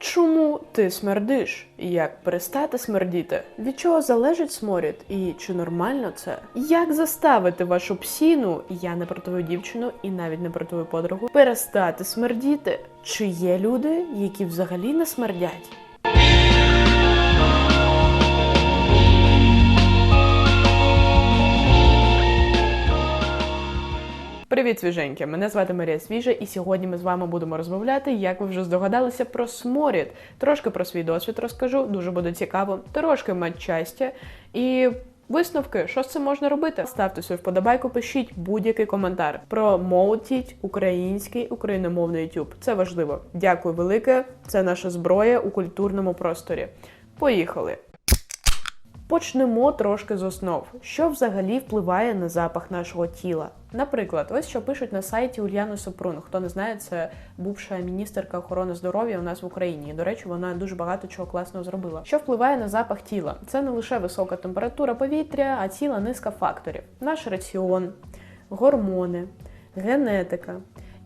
Чому ти смердиш? Як перестати смердіти? Від чого залежить сморід? І чи нормально це? Як заставити вашу псіну, я не про твою дівчину і навіть не про твою подругу, перестати смердіти? Чи є люди, які взагалі не смердять? Привіт, свіженьки! Мене звати Марія Свіжа, і сьогодні ми з вами будемо розмовляти, як ви вже здогадалися, про сморід. Трошки про свій досвід розкажу, дуже буде цікаво, трошки матчастя і. Висновки, що з цим можна робити? Ставте свою вподобайку, пишіть будь-який коментар. Промоутіть український україномовний YouTube. Це важливо. Дякую велике. Це наша зброя у культурному просторі. Поїхали! Почнемо трошки з основ, що взагалі впливає на запах нашого тіла. Наприклад, ось що пишуть на сайті Ульяни Супрун. Хто не знає, це бувша міністерка охорони здоров'я у нас в Україні. І, До речі, вона дуже багато чого класного зробила. Що впливає на запах тіла? Це не лише висока температура повітря, а ціла низка факторів: наш раціон, гормони, генетика,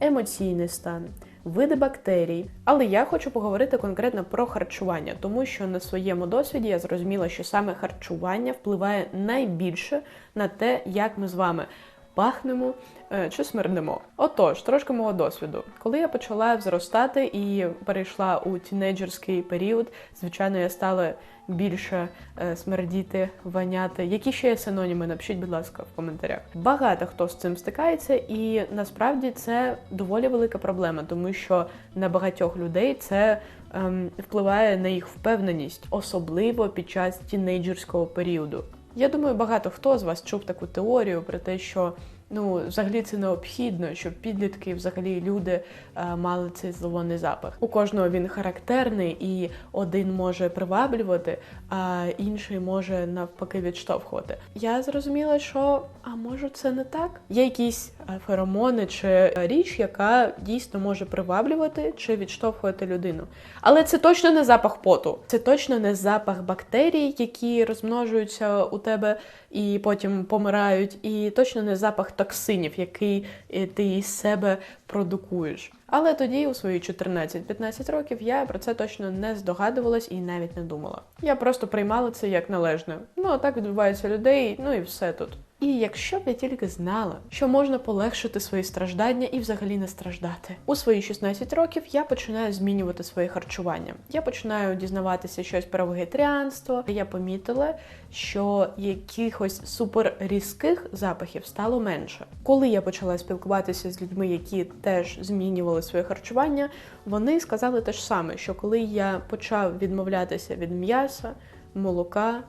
емоційний стан види бактерій. Але я хочу поговорити конкретно про харчування, тому що на своєму досвіді я зрозуміла, що саме харчування впливає найбільше на те, як ми з вами пахнемо е, чи смердимо. Отож, трошки мого досвіду. Коли я почала зростати і перейшла у тінейджерський період, звичайно, я стала більше е, смердіти, ваняти. Які ще є синоніми? Напишіть, будь ласка, в коментарях. Багато хто з цим стикається, і насправді це доволі велика проблема, тому що на багатьох людей це ем, впливає на їх впевненість, особливо під час тінейджерського періоду. Я думаю, багато хто з вас чув таку теорію про те, що Ну, взагалі це необхідно, щоб підлітки, взагалі люди е, мали цей зловонний запах. У кожного він характерний, і один може приваблювати, а інший може навпаки відштовхувати. Я зрозуміла, що а може це не так? Є якісь е, феромони чи річ, яка дійсно може приваблювати чи відштовхувати людину. Але це точно не запах поту, це точно не запах бактерій, які розмножуються у тебе і потім помирають, і точно не запах токсинів, який е, ти із себе продукуєш. Але тоді, у свої 14-15 років, я про це точно не здогадувалась і навіть не думала. Я просто приймала це як належне. Ну а так відбувається людей, ну і все тут. І якщо б я тільки знала, що можна полегшити свої страждання і взагалі не страждати. У свої 16 років я починаю змінювати своє харчування. Я починаю дізнаватися щось про вегетаріанство. Я помітила, що якихось супер різких запахів стало менше. Коли я почала спілкуватися з людьми, які теж змінювали своє харчування, вони сказали те ж саме, що коли я почав відмовлятися від м'яса, молока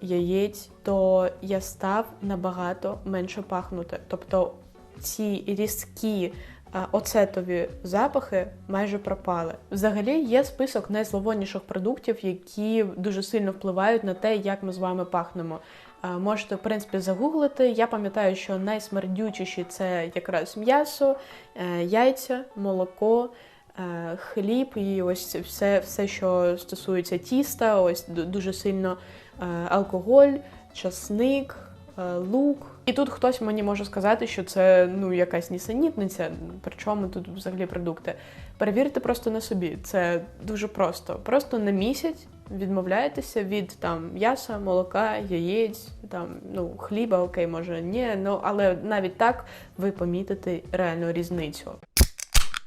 яєць, то я став набагато менше пахнути. Тобто ці різкі е, оцетові запахи майже пропали. Взагалі є список найзловонніших продуктів, які дуже сильно впливають на те, як ми з вами пахнемо. Е, можете, в принципі, загуглити. Я пам'ятаю, що найсмердючіші це якраз м'ясо, е, яйця, молоко. Хліб і ось все, все, що стосується тіста, ось дуже сильно алкоголь, часник, е, лук. І тут хтось мені може сказати, що це ну якась нісенітниця, причому тут взагалі продукти. Перевірте просто на собі. Це дуже просто. Просто на місяць відмовляєтеся від там м'яса, молока, яєць, там ну хліба, окей, може ні, ну але навіть так ви помітите реальну різницю.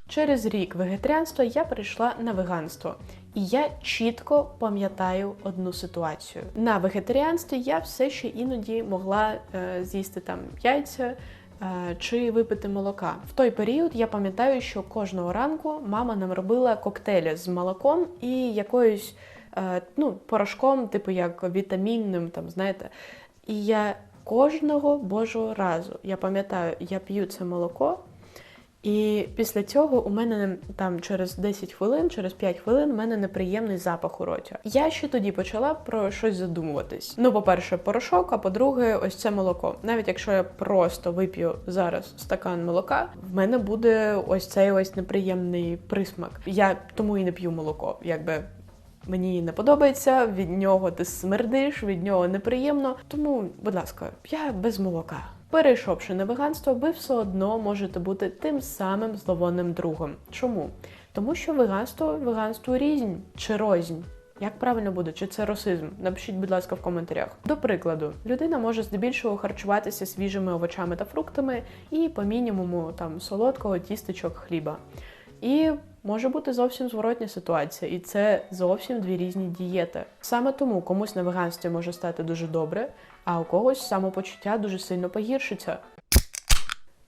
Через рік вегетаріанства я перейшла на веганство. І я чітко пам'ятаю одну ситуацію. На вегетаріанстві я все ще іноді могла е, з'їсти там яйця е, чи випити молока. В той період я пам'ятаю, що кожного ранку мама нам робила коктейлі з молоком і якоюсь е, ну, порошком, типу як вітамінним, там знаєте. І я кожного божого разу я пам'ятаю, я п'ю це молоко. І після цього у мене там через 10 хвилин, через 5 хвилин, у мене неприємний запах у роті. Я ще тоді почала про щось задумуватись. Ну, по-перше, порошок, а по-друге, ось це молоко. Навіть якщо я просто вип'ю зараз стакан молока, в мене буде ось цей ось неприємний присмак. Я тому і не п'ю молоко, якби. Мені не подобається, від нього ти смердиш, від нього неприємно. Тому, будь ласка, я без молока. Перейшовши на веганство, ви все одно можете бути тим самим зловонним другом. Чому? Тому що веганство, веганство різнь чи рознь. Як правильно буде, чи це расизм? Напишіть, будь ласка, в коментарях. До прикладу, людина може здебільшого харчуватися свіжими овочами та фруктами і по мінімуму там солодкого тістечок хліба. І може бути зовсім зворотня ситуація, і це зовсім дві різні дієти. Саме тому комусь на веганстві може стати дуже добре, а у когось самопочуття дуже сильно погіршиться.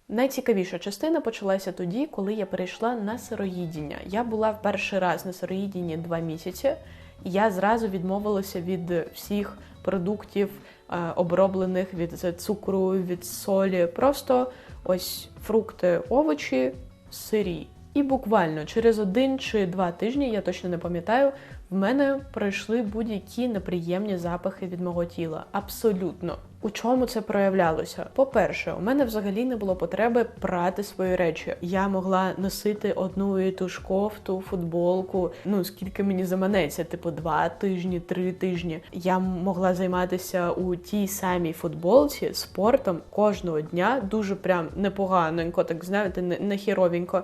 Найцікавіша частина почалася тоді, коли я перейшла на сироїдіння. Я була в перший раз на сироїдінні два місяці, і я зразу відмовилася від всіх продуктів, е, оброблених від цукру, від солі. Просто ось фрукти, овочі, сирі. І буквально через один чи два тижні, я точно не пам'ятаю, в мене пройшли будь-які неприємні запахи від мого тіла. Абсолютно. У чому це проявлялося? По-перше, у мене взагалі не було потреби прати свої речі. Я могла носити одну і ту ж кофту, футболку. Ну скільки мені заманеться, типу два тижні, три тижні. Я могла займатися у тій самій футболці спортом кожного дня, дуже прям непоганенько, так знаєте, не хіровенько.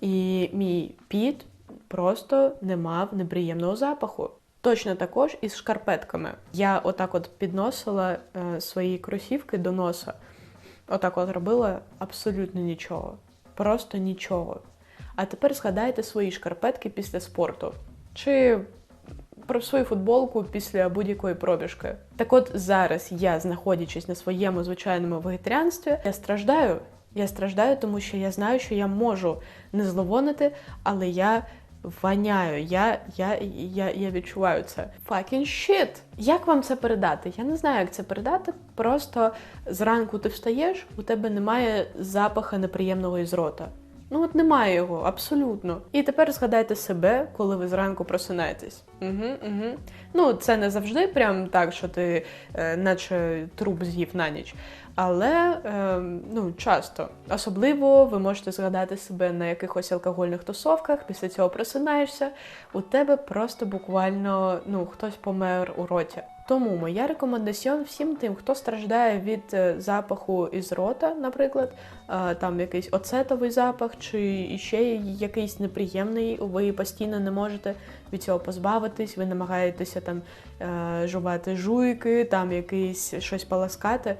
І мій піт просто не мав неприємного запаху. Точно також із шкарпетками. Я отак от підносила е, свої кросівки до носа. Отак от робила абсолютно нічого. Просто нічого. А тепер згадайте свої шкарпетки після спорту. Чи про свою футболку після будь-якої пробіжки. Так от зараз я, знаходячись на своєму звичайному вегетаріанстві, я страждаю. Я страждаю, тому що я знаю, що я можу не зловонити, але я ваняю. Я я, я, я відчуваю це. Fucking shit! Як вам це передати? Я не знаю, як це передати. Просто зранку ти встаєш, у тебе немає запаха неприємного із рота. Ну от немає його, абсолютно. І тепер згадайте себе, коли ви зранку просинаєтесь. Угу, угу. Ну, це не завжди прям так, що ти, е, наче труп з'їв на ніч. Але е, ну, часто. Особливо ви можете згадати себе на якихось алкогольних тусовках, після цього просинаєшся, у тебе просто буквально ну, хтось помер у роті. Тому моя рекомендаціон всім тим, хто страждає від е, запаху із рота, наприклад, е, там якийсь оцетовий запах, чи ще якийсь неприємний, ви постійно не можете від цього позбавитись, ви намагаєтеся там е, жувати жуйки, там якийсь щось поласкати.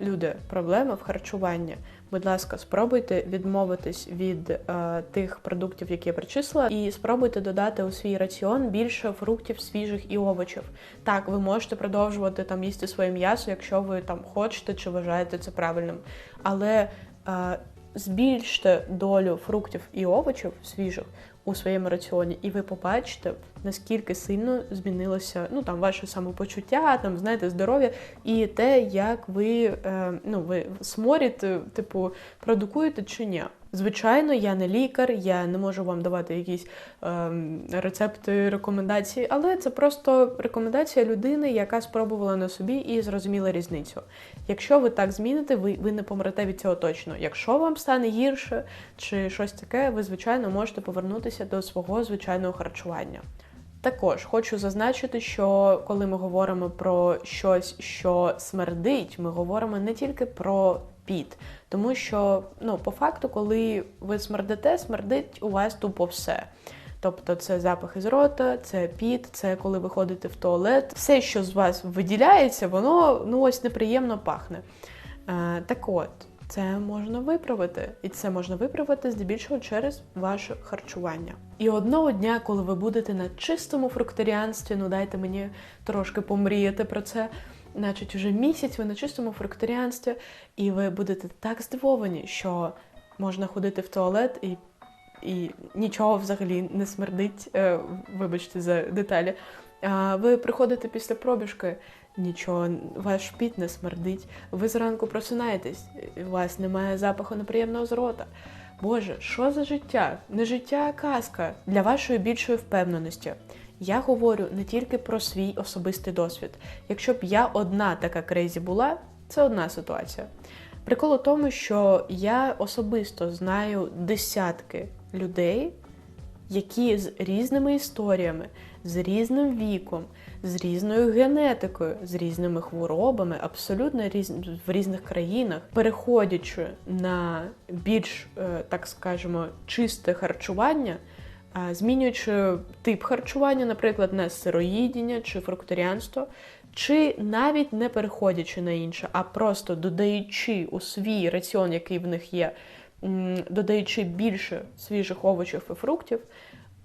Люди, проблема в харчуванні. Будь ласка, спробуйте відмовитись від е, тих продуктів, які я причислила, і спробуйте додати у свій раціон більше фруктів, свіжих і овочів. Так, ви можете продовжувати там їсти своє м'ясо, якщо ви там хочете чи вважаєте це правильним. Але е, збільште долю фруктів і овочів свіжих у своєму раціоні, і ви побачите, наскільки сильно змінилося ну там ваше самопочуття, там знаєте, здоров'я і те, як ви е, ну ви сморід, е, типу, продукуєте чи ні. Звичайно, я не лікар, я не можу вам давати якісь е, рецепти, рекомендації, але це просто рекомендація людини, яка спробувала на собі і зрозуміла різницю. Якщо ви так зміните, ви ви не помрете від цього точно. Якщо вам стане гірше чи щось таке, ви звичайно можете повернутися до свого звичайного харчування. Також хочу зазначити, що коли ми говоримо про щось, що смердить, ми говоримо не тільки про піт, тому що ну, по факту, коли ви смердите, смердить у вас тупо все. Тобто це запах із рота, це піт, це коли ви ходите в туалет. Все, що з вас виділяється, воно ну ось неприємно пахне. Е, Так от, це можна виправити, і це можна виправити здебільшого через ваше харчування. І одного дня, коли ви будете на чистому фрукторіанстві, ну дайте мені трошки помріяти про це. Значить, уже місяць ви на чистому фрукторіанстві, і ви будете так здивовані, що можна ходити в туалет і і нічого взагалі не смердить. Е, вибачте за деталі. А ви приходите після пробіжки, нічого, ваш піт не смердить. Ви зранку просинаєтесь, у вас немає запаху неприємного з рота. Боже, що за життя? Не життя, а казка для вашої більшої впевненості. Я говорю не тільки про свій особистий досвід. Якщо б я одна така крейзі була, це одна ситуація. Прикол у тому, що я особисто знаю десятки людей, які з різними історіями, з різним віком, з різною генетикою, з різними хворобами, абсолютно різ... в різних країнах, переходячи на більш, е, так скажемо, чисте харчування, змінюючи тип харчування, наприклад, на сироїдіння чи фрукторіанство, чи навіть не переходячи на інше, а просто додаючи у свій раціон, який в них є, додаючи більше свіжих овочів і фруктів,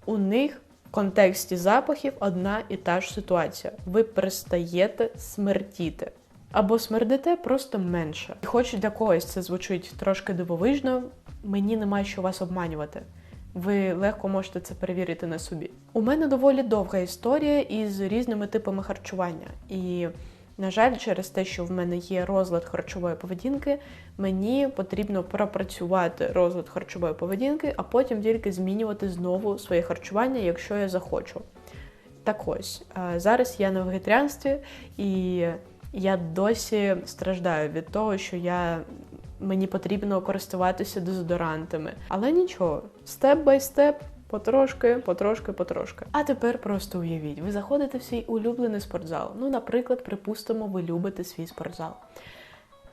у них в контексті запахів одна і та ж ситуація. Ви перестаєте смердіти. Або смердите просто менше. І хоч для когось це звучить трошки дивовижно, мені немає що вас обманювати. Ви легко можете це перевірити на собі. У мене доволі довга історія із різними типами харчування. І, на жаль, через те, що в мене є розлад харчової поведінки, мені потрібно пропрацювати розлад харчової поведінки, а потім тільки змінювати знову своє харчування, якщо я захочу. Так ось, е, зараз я на вегетаріанстві, і я досі страждаю від того, що я. Мені потрібно користуватися дезодорантами. Але нічого, степ бай степ, потрошки, потрошки, потрошки. А тепер просто уявіть, ви заходите в свій улюблений спортзал. Ну, наприклад, припустимо, ви любите свій спортзал.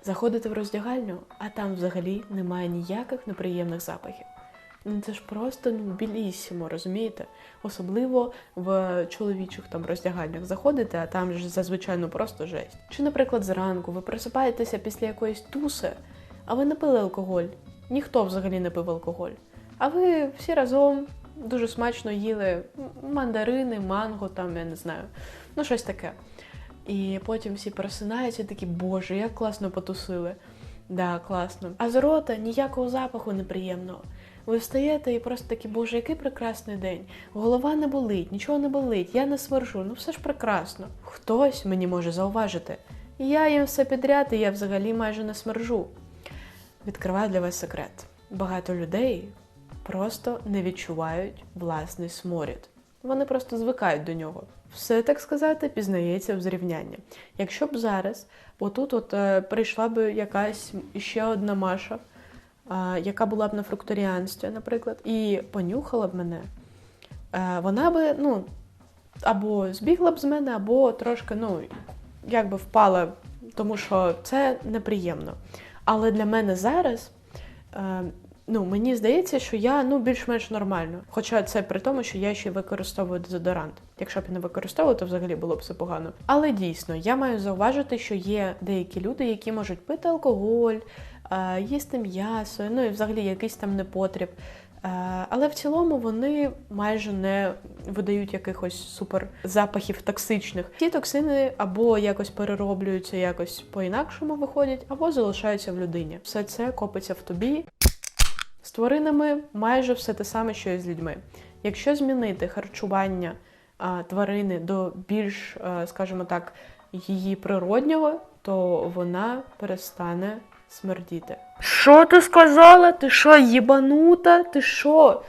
Заходите в роздягальню, а там взагалі немає ніяких неприємних запахів. Ну це ж просто ну, білісімо, розумієте? Особливо в чоловічих там роздягальнях заходите, а там ж зазвичай ну просто жесть. Чи, наприклад, зранку ви просипаєтеся після якоїсь туси, а ви не пили алкоголь. Ніхто взагалі не пив алкоголь. А ви всі разом дуже смачно їли мандарини, манго, там, я не знаю, ну щось таке. І потім всі просинаються і такі, боже, як класно потусили. Да, класно. А з рота ніякого запаху неприємного. Ви встаєте і просто такі, боже, який прекрасний день. Голова не болить, нічого не болить, я не смержу, ну все ж прекрасно. Хтось мені може зауважити. Я їм все підряд, і я взагалі майже не смержу. Відкриваю для вас секрет. Багато людей просто не відчувають власний сморід. Вони просто звикають до нього. Все, так сказати, пізнається в зрівнянні. Якщо б зараз, отут от е, прийшла б якась ще одна Маша, е, яка була б на фрукторіанстві, наприклад, і понюхала б мене, е, вона би, ну, або збігла б з мене, або трошки, ну, якби впала, тому що це неприємно. Але для мене зараз, е, ну, мені здається, що я ну, більш-менш нормально. Хоча це при тому, що я ще використовую дезодорант. Якщо б я не використовувала, то взагалі було б все погано. Але дійсно, я маю зауважити, що є деякі люди, які можуть пити алкоголь, е, їсти м'ясо, ну і взагалі якийсь там непотріб. Е, Але в цілому вони майже не видають якихось супер запахів токсичних. Ці токсини або якось перероблюються, якось по-інакшому виходять, або залишаються в людині. Все це копиться в тобі. З тваринами майже все те саме, що і з людьми. Якщо змінити харчування а, тварини до більш, а, скажімо так, її природнього, то вона перестане смердіти. Що ти сказала? Ти що, їбанута? Ти що?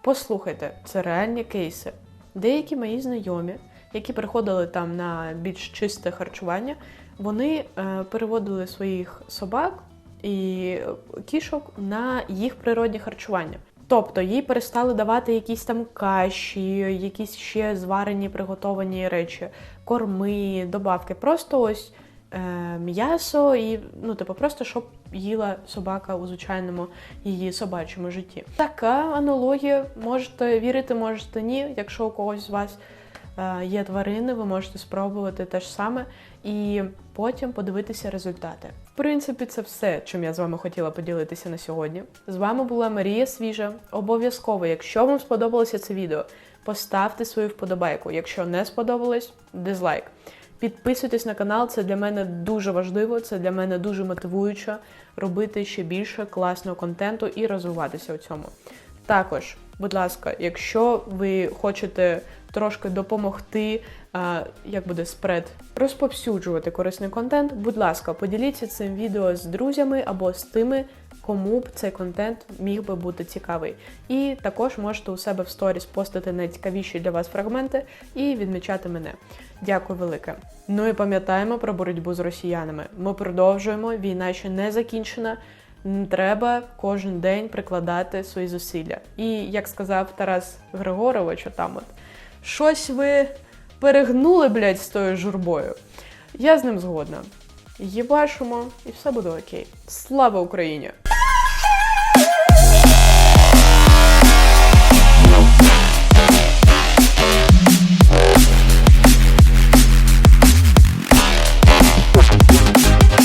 Послухайте, це реальні кейси. Деякі мої знайомі, які приходили там на більш чисте харчування, вони е, переводили своїх собак і кішок на їх природні харчування. Тобто їй перестали давати якісь там каші, якісь ще зварені, приготовані речі, корми, добавки. Просто ось е, м'ясо і ну, типу, просто щоб їла собака у звичайному її собачому житті. Така аналогія. Можете вірити, можете ні. Якщо у когось з вас е, є тварини, ви можете спробувати те ж саме і потім подивитися результати. В принципі, це все, чим я з вами хотіла поділитися на сьогодні. З вами була Марія Свіжа. Обов'язково, якщо вам сподобалося це відео, поставте свою вподобайку. Якщо не сподобалось, дизлайк. Підписуйтесь на канал, це для мене дуже важливо, це для мене дуже мотивуюче робити ще більше класного контенту і розвиватися у цьому. Також, будь ласка, якщо ви хочете трошки допомогти, як буде спред, розповсюджувати корисний контент, будь ласка, поділіться цим відео з друзями або з тими, кому б цей контент міг би бути цікавий. І також можете у себе в сторіс постити найцікавіші для вас фрагменти і відмічати мене. Дякую велике. Ну і пам'ятаємо про боротьбу з росіянами. Ми продовжуємо, війна ще не закінчена. Треба кожен день прикладати свої зусилля. І як сказав Тарас Григорович, там от щось ви перегнули, блядь, з тою журбою. Я з ним згодна. Їбашимо, і все буде окей. Слава Україні!